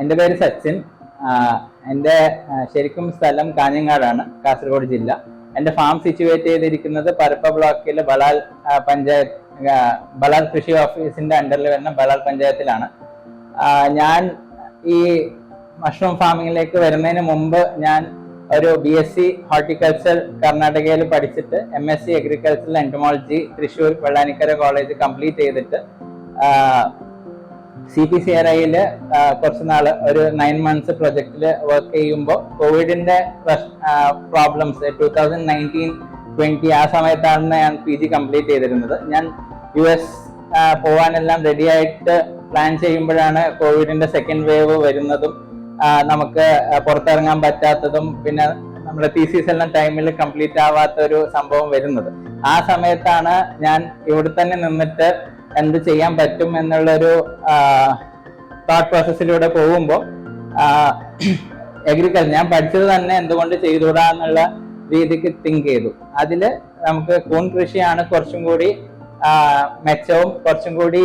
എന്റെ പേര് സച്ചിൻ. എന്റെ ശരിക്കും സ്ഥലം കാഞ്ഞങ്ങാടാണ് കാസർഗോഡ് ജില്ല. എന്റെ ഫാം സിറ്റുവേറ്റ് ചെയ്തിരിക്കുന്നത് പരപ്പ ബ്ലോക്കിലെ ബലാൽ പഞ്ചായത്ത് ബലാൽ കൃഷി ഓഫീസിന്റെ അണ്ടറിൽ വരുന്ന ബലാൽ പഞ്ചായത്തിലാണ്. ഞാൻ ഈ മഷ്റൂം ഫാമിങ്ങിലേക്ക് വരുന്നതിന് മുമ്പ് ഞാൻ ഒരു ബി എസ് സി ഹോർട്ടിക്കൾച്ചർ കർണാടകയിൽ പഠിച്ചിട്ട് M S C agricultural entomology Thrissur Vellanikkara college complete ചെയ്തിട്ട് സി പി സി ആർ ഐയിൽ കുറച്ച് നാൾ ഒരു നയൻ മന്ത്സ് പ്രൊജക്റ്റിൽ വർക്ക് ചെയ്യുമ്പോൾ കോവിഡിന്റെ problems two thousand nineteen twenty ആ സമയത്താണ് ഞാൻ പി ജി കംപ്ലീറ്റ് ചെയ്തിരുന്നത്. ഞാൻ യു എസ് പോവാനെല്ലാം റെഡി ആയിട്ട് പ്ലാൻ ചെയ്യുമ്പോഴാണ് കോവിഡിന്റെ സെക്കൻഡ് വേവ് വരുന്നതും നമുക്ക് പുറത്തിറങ്ങാൻ പറ്റാത്തതും പിന്നെ നമ്മുടെ തീസീസ് എല്ലാം ടൈമിൽ കംപ്ലീറ്റ് ആവാത്ത ഒരു സംഭവം വരുന്നത്. ആ സമയത്താണ് ഞാൻ ഇവിടെ തന്നെ നിന്നിട്ട് എന്ത് ചെയ്യാൻ പറ്റും എന്നുള്ളൊരു തോട്ട് പ്രോസസ്സിലൂടെ പോകുമ്പോൾ എഗ്രികൾച്ചർ ഞാൻ പഠിച്ചത് തന്നെ എന്തുകൊണ്ട് ചെയ്തുകൂടാ എന്നുള്ള രീതിക്ക് തിങ്ക് ചെയ്തു. അതിൽ നമുക്ക് കൂൺ കൃഷിയാണ് കുറച്ചും കൂടി മെച്ചവും കുറച്ചും കൂടി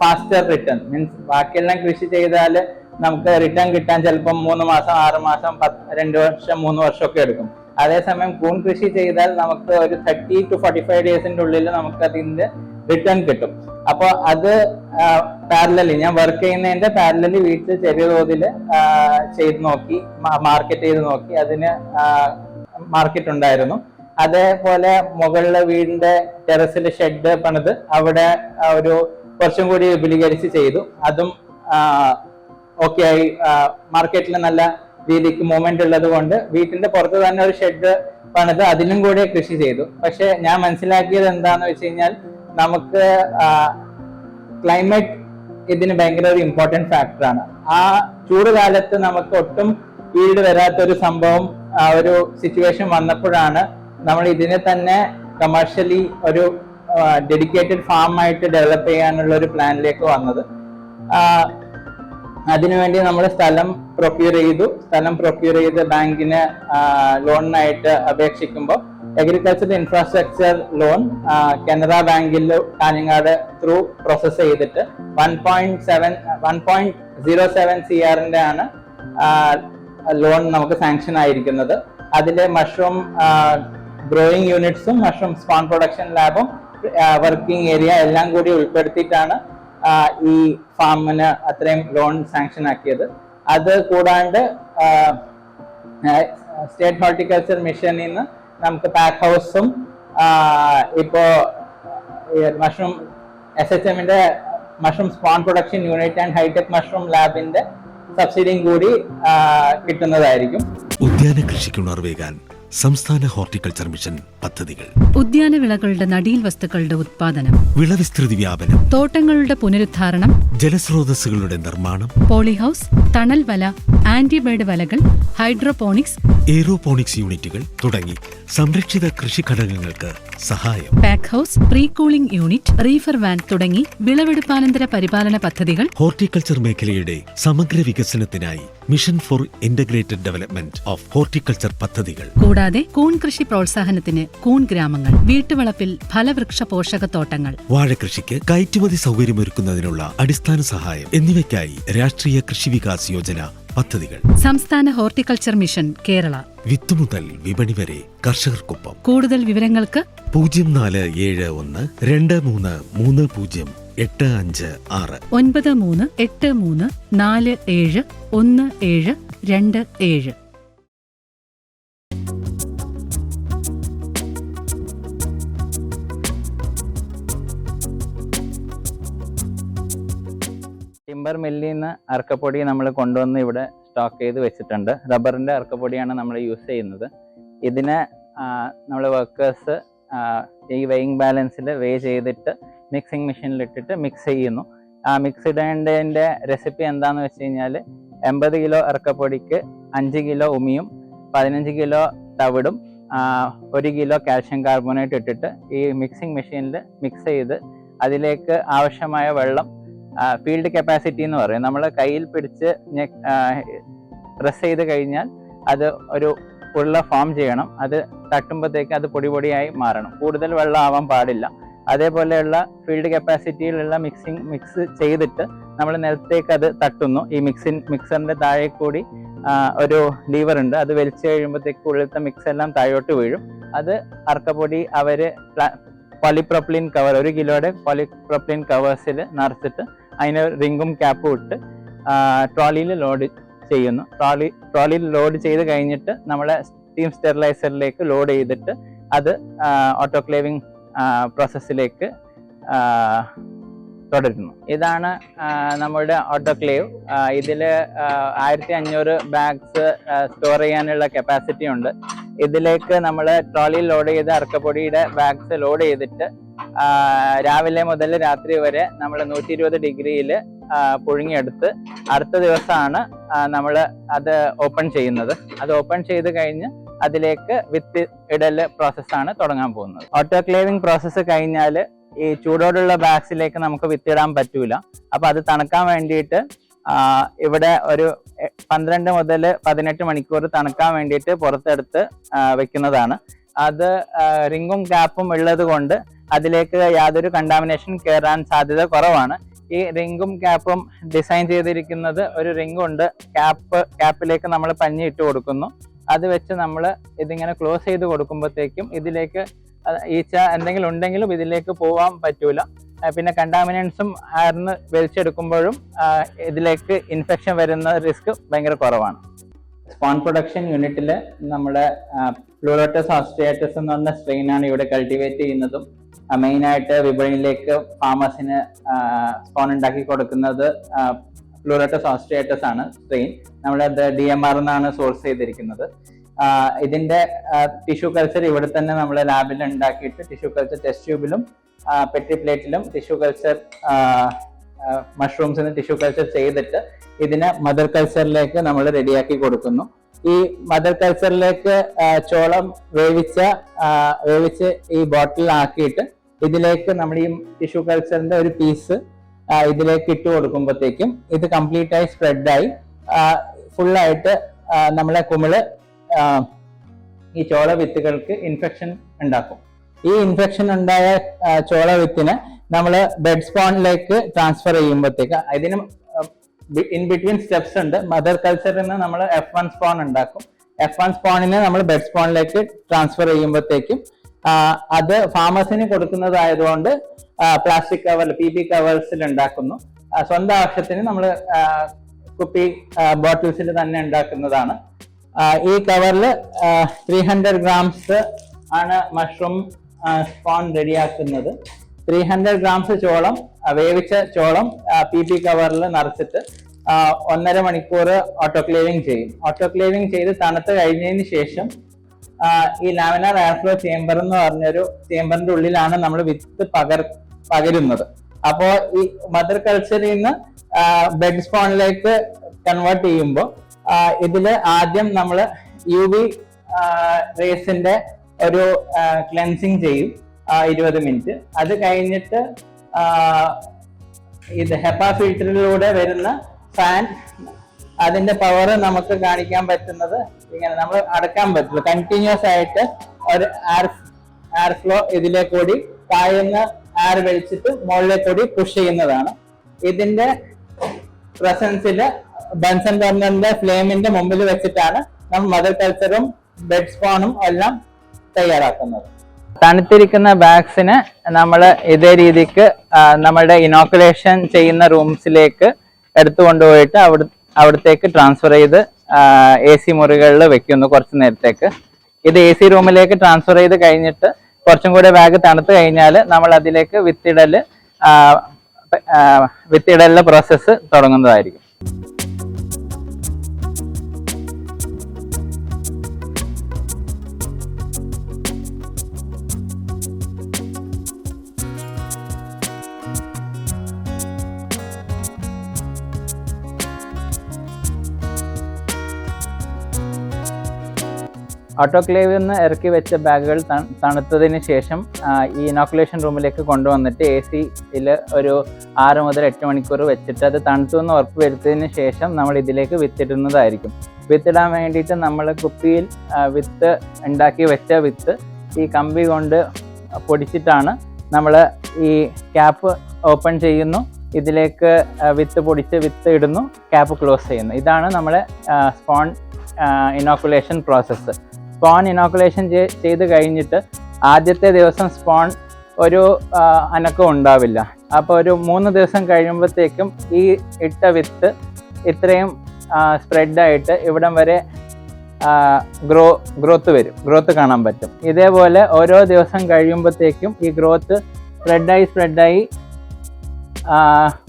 ഫാസ്റ്റർ റിട്ടേൺ മീൻസ് ബാക്കിയെല്ലാം കൃഷി ചെയ്താൽ നമുക്ക് റിട്ടേൺ കിട്ടാൻ ചിലപ്പം മൂന്ന് മാസം ആറ് മാസം പത്ത് രണ്ട് വർഷം മൂന്ന് വർഷമൊക്കെ എടുക്കും. അതേസമയം കൂൺ കൃഷി ചെയ്താൽ നമുക്ക് ഒരു തേർട്ടി ടു ഫോർട്ടി ഫൈവ് ഡേയ്സിന്റെ ഉള്ളിൽ നമുക്ക് അതിന്റെ റിട്ടേൺ കിട്ടും. അപ്പോൾ അത് പാരലലി ഞാൻ വർക്ക് ചെയ്യുന്നതിന്റെ പാരലലി വീട്ടിൽ ചെറിയ തോതിൽ ചെയ്ത് നോക്കി മാർക്കറ്റ് ചെയ്ത് നോക്കി അതിന് മാർക്കറ്റ് ഉണ്ടായിരുന്നു. അതേപോലെ മുകളിലെ വീടിന്റെ ടെറസിൽ ഷെഡ് പണിത് അവിടെ ഒരു കുറച്ചും കൂടി വിപുലീകരിച്ച് ചെയ്തു. അതും ഓക്കെ ആയി. മാർക്കറ്റിൽ നല്ല രീതിക്ക് മൂവ്മെന്റ് ഉള്ളത് കൊണ്ട് വീട്ടിന്റെ പുറത്ത് തന്നെ ഒരു ഷെഡ് പണിത് അതിലും കൂടി കൃഷി ചെയ്തു. പക്ഷെ ഞാൻ മനസ്സിലാക്കിയത് എന്താന്ന് വെച്ച് കഴിഞ്ഞാൽ നമുക്ക് ക്ലൈമറ്റ് ഇതിന് ഭയങ്കര ഒരു ഇമ്പോർട്ടന്റ് ഫാക്ടറാണ് ആ ചൂട് കാലത്ത് നമുക്ക് ഒട്ടും ഈൽഡ് വരാത്തൊരു സംഭവം ഒരു സിറ്റുവേഷൻ വന്നപ്പോഴാണ് നമ്മൾ ഇതിനെ തന്നെ കമേഴ്ഷ്യലി ഒരു ഡെഡിക്കേറ്റഡ് ഫാം ആയിട്ട് ഡെവലപ്പ് ചെയ്യാനുള്ള ഒരു പ്ലാനിലേക്ക് വന്നത്. അതിനുവേണ്ടി നമ്മൾ സ്ഥലം പ്രൊക്യൂർ ചെയ്തു. സ്ഥലം പ്രൊക്യൂർ ചെയ്ത് ബാങ്കിന് ലോണിനായിട്ട് അപേക്ഷിക്കുമ്പോൾ അഗ്രികൾച്ചർ ഇൻഫ്രാസ്ട്രക്ചർ ലോൺ കനറ ബാങ്കിൽ കാഞ്ഞങ്ങാട് ത്രൂ പ്രോസസ് ചെയ്തിട്ട് one point seven one point zero seven C ആറിന്റെ ആണ് ലോൺ നമുക്ക് സാങ്ഷൻ ആയിരിക്കുന്നത്. അതിലെ മഷ്റൂം ഗ്രോയിങ് യൂണിറ്റ്സും മഷ്റൂം സ്പോൺ പ്രൊഡക്ഷൻ ലാബും വർക്കിംഗ് ഏരിയ എല്ലാം കൂടി ഉൾപ്പെടുത്തിയിട്ടാണ് ഈ ഫാമിന് അത്രയും ലോൺ സാങ്ഷൻ ആക്കിയത്. അത് കൂടാണ്ട് സ്റ്റേറ്റ് ഹോർട്ടിക്കൾച്ചർ മിഷനിൽ നിന്ന് നമുക്ക് പാക്ക് ഹൗസും ഇപ്പോ മഷ്റൂം എസ് എച്ച് എമ്മിന്റെ mushroom spawn production unit and hi tech mushroom ലാബിന്റെ സബ്സിഡിയും കൂടി കിട്ടുന്നതായിരിക്കും. ഉദ്യാന കൃഷിക്ക് ഉണർവേകാൻ സംസ്ഥാന ഹോർട്ടിക്കൾച്ചർ മിഷൻ പദ്ധതികൾ. ഉദ്യാന വിളകളുടെ നടീൽ വസ്തുക്കളുടെ ഉത്പാദനം. വിളവിസ്തൃതി വ്യാപനം. തോട്ടങ്ങളുടെ പുനരുദ്ധാരണം. ജലസ്രോതസ്സുകളുടെ നിർമ്മാണം. പോളിഹൌസ് തണൽ വല ആന്റിബേഡ് വലകൾ ഹൈഡ്രോപോണിക്സ് എയ്റോപോണിക്സ് യൂണിറ്റുകൾ തുടങ്ങി സംരക്ഷിത കൃഷി ഘടകങ്ങൾക്ക് സഹായം. Pack house pre cooling unit reefer van തുടങ്ങി വിളവെടുപ്പാനന്തര പരിപാലന പദ്ധതികൾ. ഹോർട്ടിക്കൾച്ചർ മേഖലയുടെ സമഗ്ര വികസനത്തിനായി mission for integrated development of horticulture പദ്ധതികൾ. കൂടാതെ കൂൺ കൃഷി പ്രോത്സാഹനത്തിന് കൂൺ ഗ്രാമങ്ങൾ വീട്ടുവളപ്പിൽ ഫലവൃക്ഷ പോഷകത്തോട്ടങ്ങൾ. വാഴകൃഷിക്ക് കയറ്റുമതി സൗകര്യമൊരുക്കുന്നതിനുള്ള അടിസ്ഥാന സഹായം എന്നിവയ്ക്കായി രാഷ്ട്രീയ കൃഷി വികാസ് യോജന പദ്ധതികൾ. സംസ്ഥാന ഹോർട്ടിക്കൾച്ചർ മിഷൻ കേരള. വിത്ത് മുതൽ വിപണി വരെ കർഷകർക്കൊപ്പം. കൂടുതൽ വിവരങ്ങൾക്ക് പൂജ്യം നാല് ഏഴ് ഒന്ന് രണ്ട് മൂന്ന് മൂന്ന് പൂജ്യം എട്ട് അഞ്ച് ആറ്. ഒൻപത് മൂന്ന് എട്ട് മൂന്ന് നാല് ഏഴ് ഒന്ന് ഏഴ് രണ്ട് ഏഴ്. ടിമ്പർ മില്ലിൽ നിന്ന് അറക്കപ്പൊടി നമ്മൾ കൊണ്ടുവന്ന് ഇവിടെ സ്റ്റോക്ക് ചെയ്ത് വെച്ചിട്ടുണ്ട്. റബ്ബറിന്റെ അർക്കപ്പൊടിയാണ് നമ്മൾ യൂസ് ചെയ്യുന്നത്. ഇതിനെ നമ്മൾ വർക്കേഴ്സ് ഈ വെയിങ് ബാലൻസിൽ വേ ചെയ്തിട്ട് മിക്സിംഗ് മെഷീനിൽ ഇട്ടിട്ട് മിക്സ് ചെയ്യുന്നു. ആ മിക്സ് ഇടേണ്ടതിന്റെ റെസിപ്പി എന്താണെന്ന് വെച്ച് കഴിഞ്ഞാൽ എൺപത് കിലോ ഇറക്കപ്പൊടിക്ക് അഞ്ച് കിലോ ഉമിയും പതിനഞ്ച് കിലോ തവിടും ഒരു കിലോ കാൽഷ്യം കാർബണേറ്റ് ഇട്ടിട്ട് ഈ മിക്സിംഗ് മെഷീനിൽ മിക്സ് ചെയ്ത് അതിലേക്ക് ആവശ്യമായ വെള്ളം ഫീൽഡ് കപ്പാസിറ്റി എന്ന് പറയും. നമ്മൾ കയ്യിൽ പിടിച്ച് പ്രസ് ചെയ്ത് കഴിഞ്ഞാൽ അത് ഒരു ഉള്ള ഫോം ചെയ്യണം. അത് തട്ടുമ്പോഴത്തേക്ക് അത് പൊടി പൊടിയായി മാറണം. കൂടുതൽ വെള്ളം ആവാൻ പാടില്ല. അതേപോലെയുള്ള ഫീൽഡ് കപ്പാസിറ്റിയിലുള്ള മിക്സിങ് മിക്സ് ചെയ്തിട്ട് നമ്മൾ നിലത്തേക്ക് അത് തട്ടുന്നു. ഈ മിക്സിൻ മിക്സറിന്റെ താഴെ കൂടി ഒരു ലീവർ ഉണ്ട്. അത് വലിച്ചു കഴിയുമ്പോഴത്തേക്ക് ഉള്ളിലത്തെ മിക്സ് എല്ലാം താഴോട്ട് വീഴും. അത് അർക്കപ്പൊടി അവർ പോളിപ്രൊപ്ലിൻ കവർ ഒരു കിലോയുടെ പോളിപ്രൊപ്ലിൻ കവേഴ്സിൽ നിറച്ചിട്ട് അതിന് റിങ്ങും ക്യാപ്പും ഇട്ട് ട്രോളിയിൽ ലോഡ് ചെയ്യുന്നു. ട്രോളി ട്രോളിയിൽ ലോഡ് ചെയ്ത് കഴിഞ്ഞിട്ട് നമ്മളെ സ്റ്റീം സ്റ്റെറിലൈസറിലേക്ക് ലോഡ് ചെയ്തിട്ട് അത് ഓട്ടോക്ലേവിംഗ് പ്രോസസ്സിലേക്ക് തുടരുന്നു. ഇതാണ് നമ്മുടെ ഓട്ടോക്ലേവ് ഇതിൽ ആയിരത്തി അഞ്ഞൂറ് ബാഗ്സ് സ്റ്റോർ ചെയ്യാനുള്ള കപ്പാസിറ്റി ഉണ്ട്. ഇതിലേക്ക് നമ്മൾ ട്രോളിയിൽ ലോഡ് ചെയ്ത അറക്കപ്പൊടിയുടെ ബാഗ്സ് ലോഡ് ചെയ്തിട്ട് രാവിലെ മുതൽ രാത്രി വരെ നമ്മൾ നൂറ്റി ഇരുപത് ഡിഗ്രിയിൽ പുഴുങ്ങിയെടുത്ത് അടുത്ത ദിവസമാണ് നമ്മൾ അത് ഓപ്പൺ ചെയ്യുന്നത്. അത് ഓപ്പൺ ചെയ്ത് കഴിഞ്ഞ് അതിലേക്ക് വിത്ത് ഇടൽ പ്രോസസ്സാണ് തുടങ്ങാൻ പോകുന്നത്. ഓട്ടോക്ലേവിംഗ് പ്രോസസ്സ് കഴിഞ്ഞാൽ ഈ ചൂടോടുള്ള ബാഗ്സിലേക്ക് നമുക്ക് വിത്തിടാൻ പറ്റൂല. അപ്പൊ അത് തണുക്കാൻ വേണ്ടിയിട്ട് ഇവിടെ ഒരു പന്ത്രണ്ട് മുതൽ പതിനെട്ട് മണിക്കൂർ തണുക്കാൻ വേണ്ടിയിട്ട് പുറത്തെടുത്ത് വെക്കുന്നതാണ്. അത് റിങ്ങും ക്യാപ്പും ഉള്ളത് കൊണ്ട് അതിലേക്ക് യാതൊരു കണ്ടാമിനേഷൻ കയറാൻ സാധ്യത കുറവാണ്. ഈ റിങ്ങും ക്യാപ്പും ഡിസൈൻ ചെയ്തിരിക്കുന്നത് ഒരു റിംഗ് ഉണ്ട് ക്യാപ്പ് ക്യാപ്പിലേക്ക് നമ്മൾ പഞ്ഞി ഇട്ട് കൊടുക്കുന്നു. അത് വെച്ച് നമ്മൾ ഇതിങ്ങനെ ക്ലോസ് ചെയ്ത് കൊടുക്കുമ്പോഴത്തേക്കും ഇതിലേക്ക് ഈച്ച എന്തെങ്കിലും ഉണ്ടെങ്കിലും ഇതിലേക്ക് പോകാൻ പറ്റൂല. പിന്നെ കണ്ടാമിനൻസും ആർന്ന് വലിച്ചെടുക്കുമ്പോഴും ഇതിലേക്ക് ഇൻഫെക്ഷൻ വരുന്ന റിസ്ക് ഭയങ്കര കുറവാണ്. സ്പോൺ പ്രൊഡക്ഷൻ യൂണിറ്റിൽ നമ്മുടെ പ്ലൂറോട്ടസ് ഓസ്ട്രിയാറ്റസ് എന്ന് പറഞ്ഞ സ്ട്രെയിൻ ആണ് ഇവിടെ കൾട്ടിവേറ്റ് ചെയ്യുന്നതും മെയിൻ ആയിട്ട് വിപണിയിലേക്ക് ഫാമേഴ്സിന് സ്പോൺ ഉണ്ടാക്കി കൊടുക്കുന്നത് പ്ലൂറോട്ടസ് ഓസ്ട്രിയാറ്റസ് ആണ് സ്ട്രെയിൻ നമ്മളത് ഡി എം ആർ എന്നാണ് സോഴ്സ് ചെയ്തിരിക്കുന്നത്. ഇതിന്റെ ടിഷ്യൂ കൾച്ചർ ഇവിടെ തന്നെ നമ്മൾ ലാബിൽ ഉണ്ടാക്കിയിട്ട് ടിഷ്യൂ കൾച്ചർ ടെസ്റ്റ് ട്യൂബിലും പെട്ടി പ്ലേറ്റിലും ടിഷ്യൂ കൾച്ചർ മഷ്റൂംസിന് ടിഷ്യൂ കൾച്ചർ ചെയ്തിട്ട് ഇതിനെ മദർ കൾച്ചറിലേക്ക് നമ്മൾ റെഡിയാക്കി കൊടുക്കുന്നു. ഈ മദർ കൾച്ചറിലേക്ക് ചോളം വേവിച്ച വേവിച്ച് ഈ ബോട്ടിലാക്കിയിട്ട് ഇതിലേക്ക് നമ്മൾ ഈ ടിഷ്യൂ കൾച്ചറിന്റെ ഒരു പീസ് ഇതിലേക്ക് ഇട്ട് കൊടുക്കുമ്പോഴത്തേക്കും ഇത് കംപ്ലീറ്റ് ആയി സ്പ്രെഡായി ഫുള്ളായിട്ട് നമ്മളെ കുമിൾ ഈ ചോള വിത്തുകൾക്ക് ഇൻഫെക്ഷൻ ഉണ്ടാക്കും. ഈ ഇൻഫെക്ഷൻ ഉണ്ടായ ചോള വിത്തിനെ നമ്മൾ ബെഡ് സ്പോണിലേക്ക് ട്രാൻസ്ഫർ ചെയ്യുമ്പോഴത്തേക്ക് ഇതിന് ഇൻ ബിറ്റ്വീൻ സ്റ്റെപ്സ് ഉണ്ട്. മദർ കൾച്ചറിൽ നിന്ന് നമ്മൾ എഫ് വൺ സ്പോൺ ഉണ്ടാക്കും. എഫ് വൺ സ്പോണിനെ നമ്മൾ ബെഡ് സ്പോണിലേക്ക് ട്രാൻസ്ഫർ ചെയ്യുമ്പോഴത്തേക്കും അത് ഫാമേഴ്സിന് കൊടുക്കുന്നതായതുകൊണ്ട് പ്ലാസ്റ്റിക് കവർ പി പി കവേഴ്സിൽ ഉണ്ടാക്കുന്നു. സ്വന്തം ആവശ്യത്തിന് നമ്മൾ കുപ്പി ബോട്ടിൽസിൽ തന്നെ ഉണ്ടാക്കുന്നതാണ്. ഈ കവറിൽ ത്രീ ഹൺഡ്രഡ് ഗ്രാംസ് ആണ് മഷ്റൂം സ്പോൺ റെഡിയാക്കുന്നത് ത്രീ ഹൺഡ്രഡ് ഗ്രാംസ് ചോളം വേവിച്ച ചോളം പി പി കവറിൽ നിറച്ചിട്ട് ഒന്നര മണിക്കൂർ ഓട്ടോക്ലേവിംഗ് ചെയ്യും. ഓട്ടോക്ലേവിംഗ് ചെയ്ത് തണുത്ത് കഴിഞ്ഞതിന് ശേഷം ഈ ലാമിനാർ എയർഫ്ലോ ചേംബർ എന്ന് പറഞ്ഞൊരു ചേംബറിന്റെ ഉള്ളിലാണ് നമ്മൾ വിത്ത് പകർ പകരുന്നത്. അപ്പോൾ ഈ മദർ കൾച്ചറിൽ നിന്ന് ബെഡ് സ്പോണിലേക്ക് കൺവേർട്ട് ചെയ്യുമ്പോൾ ഇതിൽ ആദ്യം നമ്മൾ യു വി റേസിന്റെ ഒരു ക്ലെൻസിങ് ചെയ്യും. ഇരുപത് മിനിറ്റ്. അത് കഴിഞ്ഞിട്ട് ഇത് ഹെപ്പ ഫിൽറ്ററിലൂടെ വരുന്ന ഫാൻ അതിന്റെ പവർ നമുക്ക് കാണിക്കാൻ പറ്റുന്നത് ഇങ്ങനെ നമ്മൾ അടക്കാൻ പറ്റില്ല കണ്ടിന്യൂസ് ആയിട്ട് ഒരു ആർ ആർ ഫ്ലോ ഇതിലെ കൂടി താഴ്ന്ന ആർ വലിച്ചിട്ട് മുകളിലെ കൂടി പുഷ് ചെയ്യുന്നതാണ്. ഇതിന്റെ പ്രസൻസിൽ ബൻസൺ ബർണറിന്റെ ഫ്ലെയിമിന്റെ മുമ്പിൽ വെച്ചിട്ടാണ് നമ്മൾ മദർ കൾച്ചറും ബെഡ് സ്പോണും എല്ലാം തയ്യാറാക്കുന്നത്. തണുത്തിരിക്കുന്ന ബാഗ്സിന് നമ്മൾ ഇതേ രീതിക്ക് നമ്മുടെ ഇനോക്കുലേഷൻ ചെയ്യുന്ന റൂംസിലേക്ക് എടുത്തു കൊണ്ടുപോയിട്ട് അവിടെ അവിടത്തേക്ക് ട്രാൻസ്ഫർ ചെയ്ത് എ സി മുറികളിൽ വെക്കുന്നു കുറച്ച് നേരത്തേക്ക്. ഇത് എ സി റൂമിലേക്ക് ട്രാൻസ്ഫർ ചെയ്ത് കഴിഞ്ഞിട്ട് കുറച്ചും കൂടെ ബാഗ് തണുത്ത് കഴിഞ്ഞാൽ നമ്മൾ അതിലേക്ക് വിത്തിടൽ വിത്തിടലിലെ പ്രോസസ്സ് തുടങ്ങുന്നതായിരിക്കും. ഓട്ടോക്ലേവിൽ നിന്ന് ഇറക്കി വെച്ച ബാഗുകൾ തണു- തണുത്തതിന് ശേഷം ഈ ഇനോക്കുലേഷൻ റൂമിലേക്ക് കൊണ്ടുവന്നിട്ട് എ സിയിൽ ഒരു ആറ് മുതൽ എട്ട് മണിക്കൂർ വെച്ചിട്ട് അത് തണുത്തു എന്ന് ഉറപ്പ് വരുത്തിയതിന് ശേഷം നമ്മൾ ഇതിലേക്ക് വിത്തിടുന്നതായിരിക്കും. വിത്തിടാൻ വേണ്ടിയിട്ട് നമ്മൾ കുപ്പിയിൽ വിത്ത് ഉണ്ടാക്കി വെച്ച വിത്ത് ഈ കമ്പി കൊണ്ട് പൊടിച്ചിട്ടാണ് നമ്മൾ ഈ ക്യാപ്പ് ഓപ്പൺ ചെയ്യുന്നു. ഇതിലേക്ക് വിത്ത് പൊടിച്ച് വിത്ത് ഇടുന്നു. ക്യാപ്പ് ക്ലോസ് ചെയ്യുന്നു. ഇതാണ് നമ്മുടെ spawn inoculation process spawn inoculation ചെയ്ത് കഴിഞ്ഞിട്ട് ആദ്യത്തെ ദിവസം സ്പോൺ ഒരു അനക്കം ഉണ്ടാവില്ല. അപ്പോൾ ഒരു മൂന്ന് ദിവസം കഴിയുമ്പോഴത്തേക്കും ഈ ഇട്ട വിത്ത് ഇത്രയും സ്പ്രെഡായിട്ട് ഇവിടം വരെ ഗ്രോ ഗ്രോത്ത് വരും. ഗ്രോത്ത് കാണാൻ പറ്റും. ഇതേപോലെ ഓരോ ദിവസം കഴിയുമ്പോഴത്തേക്കും ഈ ഗ്രോത്ത് സ്പ്രെഡായി സ്പ്രെഡായി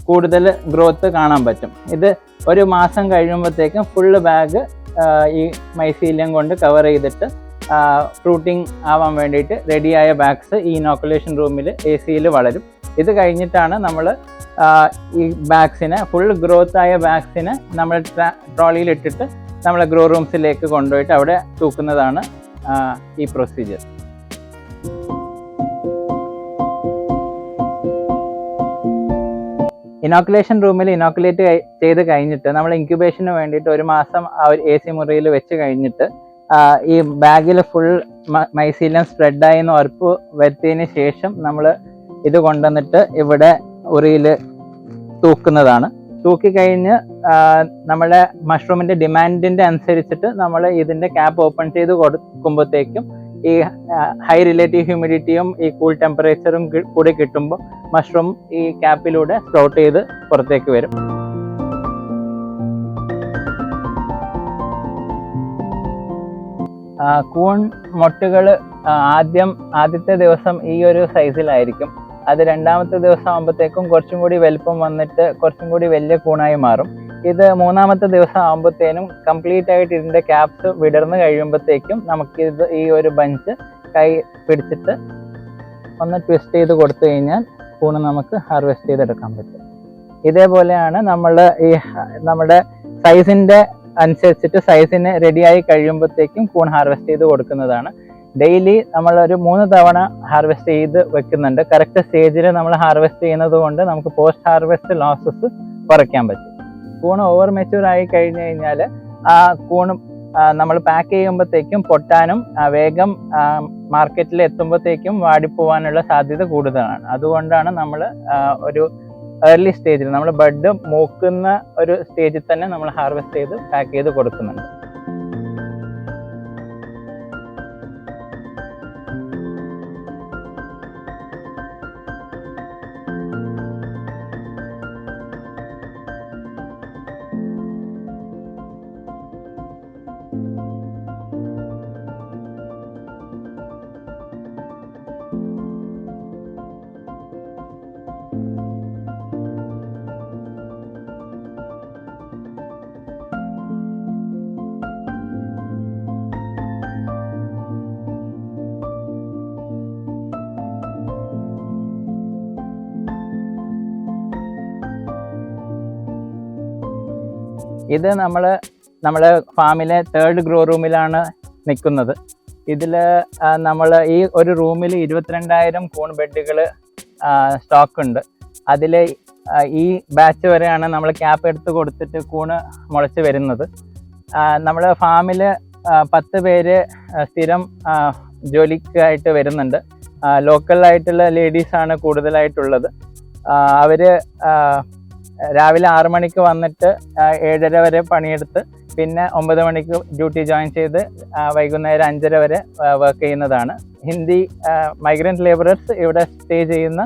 കൂടുതൽ ഗ്രോത്ത് കാണാൻ പറ്റും. ഇത് ഒരു മാസം കഴിയുമ്പോഴത്തേക്കും ഫുള്ള് ബാഗ് ഈ മൈസീലിയം കൊണ്ട് കവർ ചെയ്തിട്ട് ഫ്രൂട്ടിങ് ആവാൻ വേണ്ടിയിട്ട് റെഡിയായ ബാഗ്സ് ഈ ഇനോക്കുലേഷൻ റൂമിൽ എ സിയിൽ വളരും. ഇത് കഴിഞ്ഞിട്ടാണ് നമ്മൾ ഈ ബാഗ്സിനെ ഫുൾ ഗ്രോത്ത് ആയ ബാഗ്സിനെ നമ്മൾ ട്രോളിയിൽ ഇട്ടിട്ട് നമ്മൾ ഗ്രോ റൂംസിലേക്ക് കൊണ്ടുപോയിട്ട് അവിടെ തൂക്കുന്നതാണ് ഈ പ്രൊസീജിയർ ഇനോക്കുലേഷൻ റൂമിൽ ഇനോക്കുലേറ്റ് ചെയ്ത് കഴിഞ്ഞിട്ട് നമ്മൾ ഇൻക്യുബേഷന് വേണ്ടിയിട്ട് ഒരു മാസം ആ ഒരു എ സി മുറിയിൽ വെച്ച് കഴിഞ്ഞിട്ട് ഈ ബാഗിൽ ഫുൾ മൈസീലിയം സ്പ്രെഡായി എന്ന് ഉറപ്പ് വരുത്തിയതിന് ശേഷം നമ്മൾ ഇത് കൊണ്ടുവന്നിട്ട് ഇവിടെ ഉറിയിൽ തൂക്കുന്നതാണ്. തൂക്കി കഴിഞ്ഞ് നമ്മുടെ മഷ്റൂമിന്റെ ഡിമാൻഡിന്റെ അനുസരിച്ചിട്ട് നമ്മൾ ഇതിന്റെ ക്യാപ്പ് ഓപ്പൺ ചെയ്ത് കൊടുക്കുമ്പോഴത്തേക്കും ഈ ഹൈ റിലേറ്റീവ് ഹ്യൂമിഡിറ്റിയും ഈ കൂൾ ടെമ്പറേച്ചറും കൂടി കിട്ടുമ്പോൾ മഷ്റൂം ഈ ക്യാപ്പിലൂടെ സ്പ്രൗട്ട് ചെയ്ത് പുറത്തേക്ക് വരും. കൂൺ മൊട്ടുകൾ ആദ്യം ആദ്യത്തെ ദിവസം ഈ ഒരു സൈസിലായിരിക്കും അത് രണ്ടാമത്തെ ദിവസം ആകുമ്പോഴത്തേക്കും കുറച്ചും കൂടി വലിപ്പം വന്നിട്ട് കുറച്ചും കൂടി വലിയ കൂണായി മാറും. ഇത് മൂന്നാമത്തെ ദിവസം ആകുമ്പോഴത്തേനും കംപ്ലീറ്റ് ആയിട്ട് ഇതിന്റെ ക്യാപ്സ് വിടർന്ന് കഴിയുമ്പോഴത്തേക്കും നമുക്ക് ഇത് ഈ ഒരു ബഞ്ച് കൈ പിടിച്ചിട്ട് ഒന്ന് ട്വിസ്റ്റ് ചെയ്ത് കൊടുത്തു കഴിഞ്ഞാൽ കൂണ് നമുക്ക് ഹാർവെസ്റ്റ് ചെയ്തെടുക്കാൻ പറ്റും. ഇതേപോലെയാണ് നമ്മൾ ഈ നമ്മുടെ സൈസിന്റെ അനുസരിച്ചിട്ട് സൈസിന് റെഡിയായി കഴിയുമ്പോഴത്തേക്കും കൂൺ ഹാർവെസ്റ്റ് ചെയ്ത് കൊടുക്കുന്നതാണ്. ഡെയിലി നമ്മൾ ഒരു മൂന്ന് തവണ ഹാർവെസ്റ്റ് ചെയ്ത് വെക്കുന്നുണ്ട്. കറക്റ്റ് സ്റ്റേജിൽ നമ്മൾ ഹാർവെസ്റ്റ് ചെയ്യുന്നത് കൊണ്ട് നമുക്ക് പോസ്റ്റ് ഹാർവെസ്റ്റ് ലോസസ് കുറയ്ക്കാൻ പറ്റും. കൂണ് ഓവർ മെച്ചൂർ ആയി കഴിഞ്ഞു കഴിഞ്ഞാൽ ആ കൂണ് നമ്മൾ പാക്ക് ചെയ്യുമ്പോഴത്തേക്കും പൊട്ടാനും വേഗം മാർക്കറ്റിൽ എത്തുമ്പോഴത്തേക്കും വാടിപ്പോവാനുള്ള സാധ്യത കൂടുതലാണ്. അതുകൊണ്ടാണ് നമ്മൾ ഒരു ഏർലി സ്റ്റേജിൽ നമ്മൾ ബഡ് മൂക്കുന്ന ഒരു സ്റ്റേജിൽ തന്നെ നമ്മൾ ഹാർവെസ്റ്റ് ചെയ്ത് പാക്ക് ചെയ്ത് കൊടുക്കുന്നുണ്ട്. ഇത് നമ്മൾ നമ്മുടെ ഫാമിലെ തേർഡ് ഗ്രോ റൂമിലാണ് നിൽക്കുന്നത് ഇതിൽ നമ്മൾ ഈ ഒരു റൂമിൽ ഇരുപത്തിരണ്ടായിരം കൂൺ ബെഡുകൾ സ്റ്റോക്ക് ഉണ്ട്. അതിൽ ഈ ബാച്ച് വരെയാണ് നമ്മൾ ക്യാപ്പ് എടുത്ത് കൊടുത്തിട്ട് കൂണ് മുളച്ച് വരുന്നത്. നമ്മൾ ഫാമിൽ പത്ത് പേര് സ്ഥിരം ജോലിക്കായിട്ട് വരുന്നുണ്ട്. ലോക്കലായിട്ടുള്ള ലേഡീസാണ് കൂടുതലായിട്ടുള്ളത്. അവർ രാവിലെ ആറു മണിക്ക് വന്നിട്ട് ഏഴര വരെ പണിയെടുത്ത് പിന്നെ ഒമ്പത് മണിക്ക് ഡ്യൂട്ടി ജോയിൻ ചെയ്ത് വൈകുന്നേരം അഞ്ചര വരെ വർക്ക് ചെയ്യുന്നതാണ്. ഹിന്ദി മൈഗ്രന്റ് ലേബറേഴ്സ് ഇവിടെ സ്റ്റേ ചെയ്യുന്ന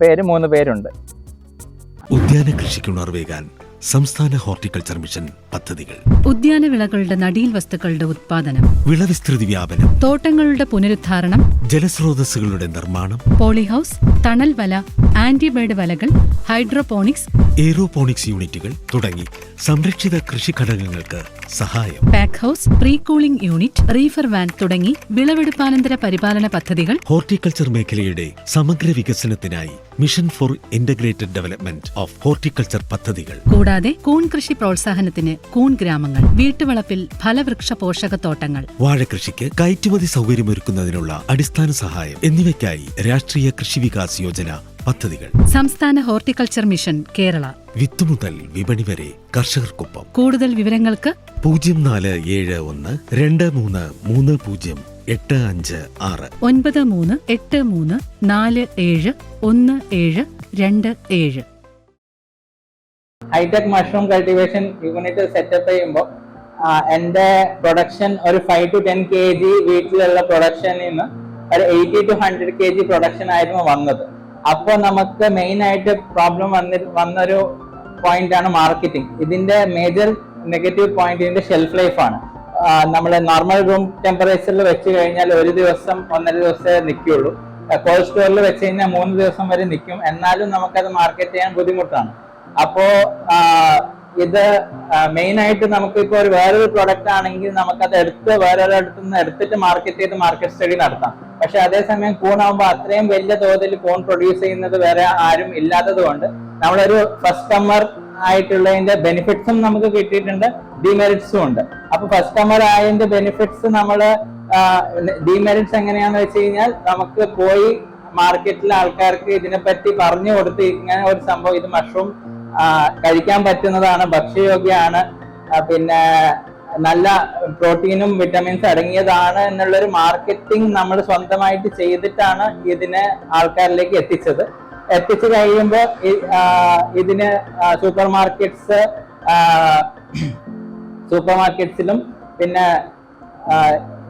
പേര് മൂന്ന് പേരുണ്ട്. ഉദ്യാന കൃഷിക്ക് ഉണർവേകാൻ സംസ്ഥാന ഹോർട്ടിക്കൾച്ചർ മിഷൻ പദ്ധതികൾ. ഉദ്യാന വിളകളുടെ നടീൽ വസ്തുക്കളുടെ ഉത്പാദനം. വിളവിസ്തൃതി വ്യാപനം. തോട്ടങ്ങളുടെ പുനരുദ്ധാരണം. ജലസ്രോതസ്സുകളുടെ നിർമ്മാണം. പോളിഹൌസ് തണൽ വല ആന്റിബേഡ് വലകൾ ഹൈഡ്രോപോണിക്സ് എയ്റോപോണിക്സ് യൂണിറ്റുകൾ തുടങ്ങി സംരക്ഷിത കൃഷി ഘടകങ്ങൾക്ക് സഹായം. Pack house pre cooling unit reefer van തുടങ്ങി വിളവെടുപ്പാനന്തര പരിപാലന പദ്ധതികൾ. ഹോർട്ടിക്കൾച്ചർ മേഖലയുടെ സമഗ്ര വികസനത്തിനായി mission for integrated development of horticulture പദ്ധതികൾ കൂടാതെ കൂൺ കൃഷി പ്രോത്സാഹനത്തിന് കൂൺ ഗ്രാമങ്ങൾ വീട്ടുവളപ്പിൽ ഫലവൃക്ഷ പോഷകത്തോട്ടങ്ങൾ. വാഴകൃഷിക്ക് കയറ്റുമതി സൗകര്യമൊരുക്കുന്നതിനുള്ള അടിസ്ഥാന സഹായം എന്നിവയ്ക്കായി രാഷ്ട്രീയ കൃഷി വികാസ് യോജന പദ്ധതികൾ. സംസ്ഥാന ഹോർട്ടിക്കൾച്ചർ മിഷൻ കേരള. വിത്ത് മുതൽ വിപണി വരെ കർഷകർക്കൊപ്പം. കൂടുതൽ വിവരങ്ങൾക്ക് പൂജ്യം നാല് ഏഴ് ഒന്ന് രണ്ട് മൂന്ന് മൂന്ന് പൂജ്യം എട്ട് അഞ്ച് ആറ്. ഒൻപത് മൂന്ന് എട്ട് മൂന്ന് നാല് ഏഴ് ഒന്ന് ഏഴ് രണ്ട് ഏഴ്. Hi tech mushroom cultivation unit setup ചെയ്യുമ്പോൾ എന്റെ പ്രൊഡക്ഷൻ ഒരു five to ten K G വീട്ടിലുള്ള പ്രൊഡക്ഷനിൽ നിന്ന് ഒരു eighty to hundred K G production ആയിരുന്നു വന്നത്. അപ്പോൾ നമുക്ക് മെയിൻ ആയിട്ട് പ്രോബ്ലം വന്നി വന്നൊരു പോയിന്റ് ആണ് മാർക്കറ്റിംഗ് ഇതിന്റെ മേജർ നെഗറ്റീവ് പോയിന്റ് ഇതിന്റെ ഷെൽഫ് ലൈഫാണ് ആണ്. നമ്മൾ നോർമൽ റൂം ടെമ്പറേച്ചറിൽ വെച്ച് കഴിഞ്ഞാൽ ഒരു ദിവസം ഒന്നര ദിവസമേ നിൽക്കുകയുള്ളൂ കോൾഡ് സ്റ്റോറിൽ വെച്ച് കഴിഞ്ഞാൽ മൂന്ന് ദിവസം വരെ നിൽക്കും എന്നാലും നമുക്കത് മാർക്കറ്റ് ചെയ്യാൻ ബുദ്ധിമുട്ടാണ്. അപ്പോൾ ഇത് മെയിൻ ആയിട്ട് നമുക്ക് ഇപ്പോൾ ഒരു വേറൊരു പ്രൊഡക്റ്റ് ആണെങ്കിൽ നമുക്കത് എടുത്ത് വേറൊരിടത്തു നിന്ന് എടുത്തിട്ട് മാർക്കറ്റ് ചെയ്ത് മാർക്കറ്റ് സ്റ്റഡി നടത്താം. പക്ഷെ അതേസമയം കൂണാകുമ്പോൾ അത്രയും വലിയ തോതിൽ കൂൺ പ്രൊഡ്യൂസ് ചെയ്യുന്നത് വേറെ ആരും ഇല്ലാത്തത് കൊണ്ട് നമ്മളൊരു ഫസ്റ്റ് കമ്മർ ആയിട്ടുള്ളതിന്റെ ബെനിഫിറ്റ്സും നമുക്ക് കിട്ടിയിട്ടുണ്ട്. ഡിമെറിറ്റ്സും ഉണ്ട്. അപ്പൊ ഫസ്റ്റ് ആയതിന്റെ ബെനിഫിറ്റ്സ് നമ്മൾ ഡിമെറിറ്റ്സ് എങ്ങനെയാന്ന് വെച്ച് കഴിഞ്ഞാൽ നമുക്ക് പോയി മാർക്കറ്റിലെ ആൾക്കാർക്ക് ഇതിനെപ്പറ്റി പറഞ്ഞു കൊടുത്ത് ഇങ്ങനെ ഒരു സംഭവം ഇത് മഷ്റൂം കഴിക്കാൻ പറ്റുന്നതാണ് ഭക്ഷ്യയോഗ്യമാണ് പിന്നെ നല്ല പ്രോട്ടീനും വിറ്റമിൻസ് അടങ്ങിയതാണ് എന്നുള്ളൊരു മാർക്കറ്റിംഗ് നമ്മൾ സ്വന്തമായിട്ട് ചെയ്തിട്ടാണ് ഇതിനെ ആൾക്കാരിലേക്ക് എത്തിച്ചത്. എത്തിച്ചു കഴിയുമ്പോൾ ഇതിന് സൂപ്പർ മാർക്കറ്റ്സ് സൂപ്പർ മാർക്കറ്റ്സിലും പിന്നെ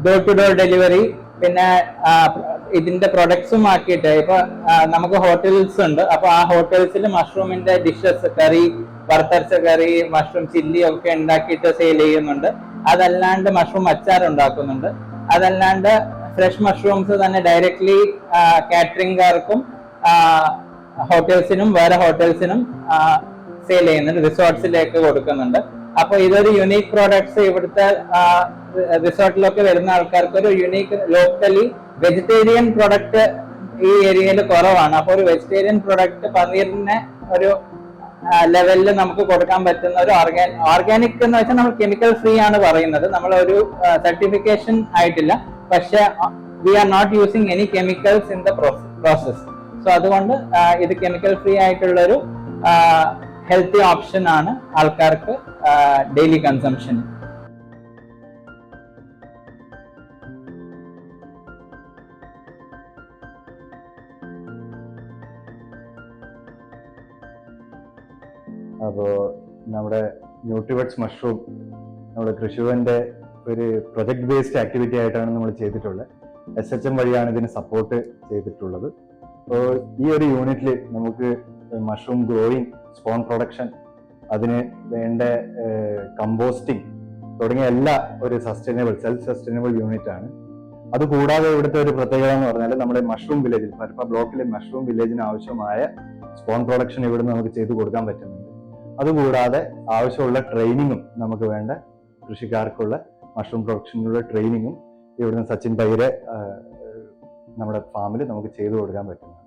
ഡോർ ടു ഡോർ ഡെലിവറി പിന്നെ ഇതിന്റെ പ്രൊഡക്ട്സും ആക്കിയിട്ട് ഇപ്പൊ നമുക്ക് ഹോട്ടൽസ് ഉണ്ട്. അപ്പൊ ആ ഹോട്ടൽസിൽ മഷ്റൂമിന്റെ ഡിഷസ് കറി വറുത്തരച്ച കറി മഷ്റൂം ചില്ലി ഒക്കെ ഉണ്ടാക്കിയിട്ട് സെയിൽ ചെയ്യുന്നുണ്ട്. അതല്ലാണ്ട് മഷ്റൂം അച്ചാർ ഉണ്ടാക്കുന്നുണ്ട്. അതല്ലാണ്ട് ഫ്രഷ് മഷ്റൂംസ് തന്നെ ഡയറക്ട്ലി കാറ്ററിംഗുകാർക്കും ഹോട്ടൽസിനും വേറെ ഹോട്ടൽസിനും സെയിൽ ചെയ്യുന്നുണ്ട് റിസോർട്ട്സിലേക്ക് കൊടുക്കുന്നുണ്ട്. അപ്പൊ ഇതൊരു യുണീക് പ്രോഡക്ട്സ് ഇവിടുത്തെ റിസോർട്ടിലൊക്കെ വരുന്ന ആൾക്കാർക്ക് ഒരു യുണീക്ക് ലോക്കലി വെജിറ്റേറിയൻ പ്രൊഡക്റ്റ് ഈ ഏരിയയിൽ കുറവാണ്. അപ്പൊ ഒരു വെജിറ്റേറിയൻ പ്രൊഡക്റ്റ് പനീറിനെ ഒരു ലെവലിൽ നമുക്ക് കൊടുക്കാൻ പറ്റുന്ന ഒരു ഓർഗാനിക് എന്ന് വെച്ചാൽ നമ്മൾ കെമിക്കൽ ഫ്രീ ആണ് പറയുന്നത്. നമ്മൾ ഒരു സർട്ടിഫിക്കേഷൻ ആയിട്ടില്ല. പക്ഷെ we are not using any chemicals in the process so അതുകൊണ്ട് ഇത് കെമിക്കൽ ഫ്രീ ആയിട്ടുള്ള ഒരു ഹെൽത്തി ഓപ്ഷൻ ആണ് ആൾക്കാർക്ക് ഡെയിലി കൺസംഷൻ അപ്പോൾ നമ്മുടെ ന്യൂട്രിവെറ്റ്സ് മഷ്റൂം നമ്മുടെ കൃഷിവന്റെ ഒരു പ്രൊജക്ട് ബേസ്ഡ് ആക്ടിവിറ്റി ആയിട്ടാണ് നമ്മൾ ചെയ്തിട്ടുള്ളത്. എസ് എച്ച് എം വഴിയാണ് ഇതിന് സപ്പോർട്ട് ചെയ്തിട്ടുള്ളത്. ഈ ഒരു യൂണിറ്റിൽ നമുക്ക് മഷ്റൂം ഗ്രോയിങ് സ്പോൺ പ്രൊഡക്ഷൻ അതിന് വേണ്ട കമ്പോസ്റ്റിംഗ് തുടങ്ങിയ എല്ലാ ഒരു സസ്റ്റൈനബിൾ സെൽഫ് സസ്റ്റൈനബിൾ യൂണിറ്റ് ആണ് അതുകൂടാതെ ഇവിടുത്തെ ഒരു പ്രത്യേകത എന്ന് പറഞ്ഞാൽ നമ്മുടെ മഷ്റൂം വില്ലേജിൽ പരപ്പ ബ്ലോക്കിലെ മഷ്റൂം വില്ലേജിന് ആവശ്യമായ സ്പോൺ പ്രൊഡക്ഷൻ ഇവിടെ നമുക്ക് ചെയ്തു കൊടുക്കാൻ പറ്റുന്നുണ്ട്. അതുകൂടാതെ ആവശ്യമുള്ള ട്രെയിനിങ്ങും നമുക്ക് വേണ്ട. കൃഷിക്കാർക്കുള്ള മഷ്റൂം പ്രൊഡക്ഷനിലുള്ള ട്രെയിനിങ്ങും ഇവിടുന്ന് സച്ചിൻ പൈരെ നമ്മുടെ ഫാമിൽ നമുക്ക് ചെയ്തു കൊടുക്കാൻ പറ്റുന്നു